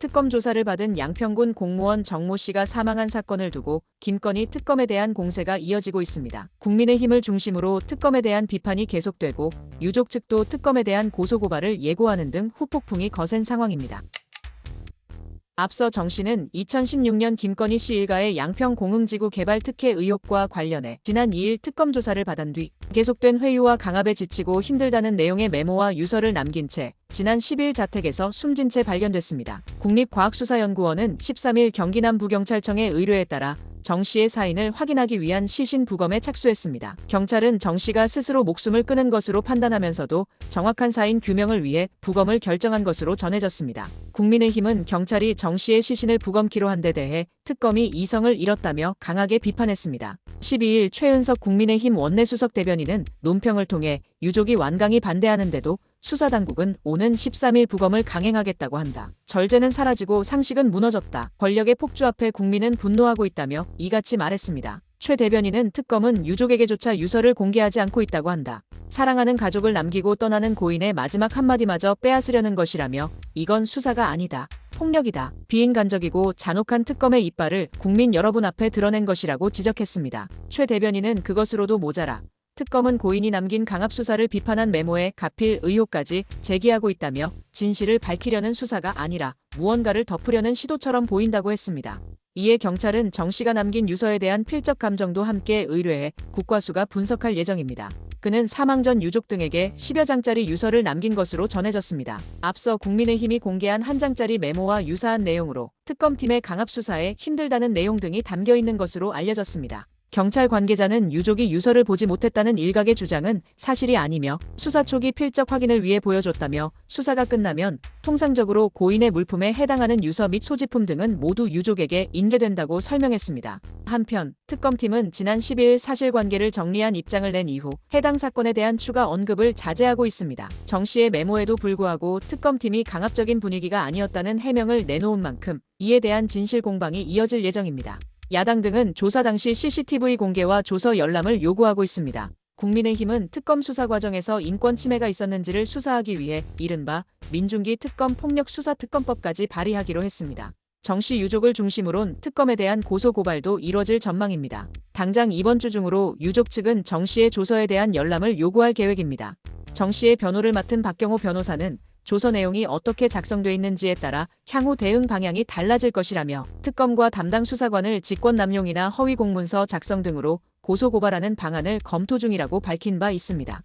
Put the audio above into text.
특검 조사를 받은 양평군 공무원 정모 씨가 사망한 사건을 두고 김건희 특검에 대한 공세가 이어지고 있습니다. 국민의힘을 중심으로 특검에 대한 비판이 계속되고 유족 측도 특검에 대한 고소고발을 예고하는 등 후폭풍이 거센 상황입니다. 앞서 정 씨는 2016년 김건희 씨 일가의 양평 공흥지구 개발 특혜 의혹과 관련해 지난 2일 특검 조사를 받은 뒤 계속된 회유와 강압에 지치고 힘들다는 내용의 메모와 유서를 남긴 채 지난 10일 자택에서 숨진 채 발견됐습니다. 국립과학수사연구원은 13일 경기 남부경찰청의 의뢰에 따라 정 씨의 사인을 확인하기 위한 시신 부검에 착수했습니다. 경찰은 정 씨가 스스로 목숨을 끊은 것으로 판단하면서도 정확한 사인 규명을 위해 부검을 결정한 것으로 전해졌습니다. 국민의힘은 경찰이 정 씨의 시신을 부검키로 한 데 대해 특검이 이성을 잃었다며 강하게 비판했습니다. 12일 최은석 국민의힘 원내수석 대변인은 논평을 통해 유족이 완강히 반대하는데도 수사당국은 오는 13일 부검을 강행하겠다고 한다. 절제는 사라지고 상식은 무너졌다. 권력의 폭주 앞에 국민은 분노하고 있다며 이같이 말했습니다. 최 대변인은 특검은 유족에게조차 유서를 공개하지 않고 있다고 한다. 사랑하는 가족을 남기고 떠나는 고인의 마지막 한마디마저 빼앗으려는 것이라며 이건 수사가 아니다. 폭력이다. 비인간적이고 잔혹한 특검의 이빨을 국민 여러분 앞에 드러낸 것이라고 지적했습니다. 최 대변인은 그것으로도 모자라. 특검은 고인이 남긴 강압 수사를 비판한 메모에 가필 의혹까지 제기하고 있다며 진실을 밝히려는 수사가 아니라 무언가를 덮으려는 시도처럼 보인다고 했습니다. 이에 경찰은 정 씨가 남긴 유서에 대한 필적 감정도 함께 의뢰해 국과수가 분석할 예정입니다. 그는 사망 전 유족 등에게 10여 장짜리 유서를 남긴 것으로 전해졌습니다. 앞서 국민의힘이 공개한 한 장짜리 메모와 유사한 내용으로 특검팀의 강압 수사에 힘들다는 내용 등이 담겨 있는 것으로 알려졌습니다. 경찰 관계자는 유족이 유서를 보지 못했다는 일각의 주장은 사실이 아니며 수사 초기 필적 확인을 위해 보여줬다며 수사가 끝나면 통상적으로 고인의 물품에 해당하는 유서 및 소지품 등은 모두 유족에게 인계된다고 설명했습니다. 한편 특검팀은 지난 10일 사실관계를 정리한 입장을 낸 이후 해당 사건에 대한 추가 언급을 자제하고 있습니다. 정 씨의 메모에도 불구하고 특검팀이 강압적인 분위기가 아니었다는 해명을 내놓은 만큼 이에 대한 진실 공방이 이어질 예정입니다. 야당 등은 조사 당시 CCTV 공개와 조서 열람을 요구하고 있습니다. 국민의힘은 특검 수사 과정에서 인권 침해가 있었는지를 수사하기 위해 이른바 민중기 특검 폭력 수사 특검법까지 발의하기로 했습니다. 정씨 유족을 중심으론 특검에 대한 고소 고발도 이뤄질 전망입니다. 당장 이번 주 중으로 유족 측은 정 씨의 조서에 대한 열람을 요구할 계획입니다. 정 씨의 변호를 맡은 박경호 변호사는 조서 내용이 어떻게 작성돼 있는지에 따라 향후 대응 방향이 달라질 것이라며 특검과 담당 수사관을 직권 남용이나 허위 공문서 작성 등으로 고소 고발하는 방안을 검토 중이라고 밝힌 바 있습니다.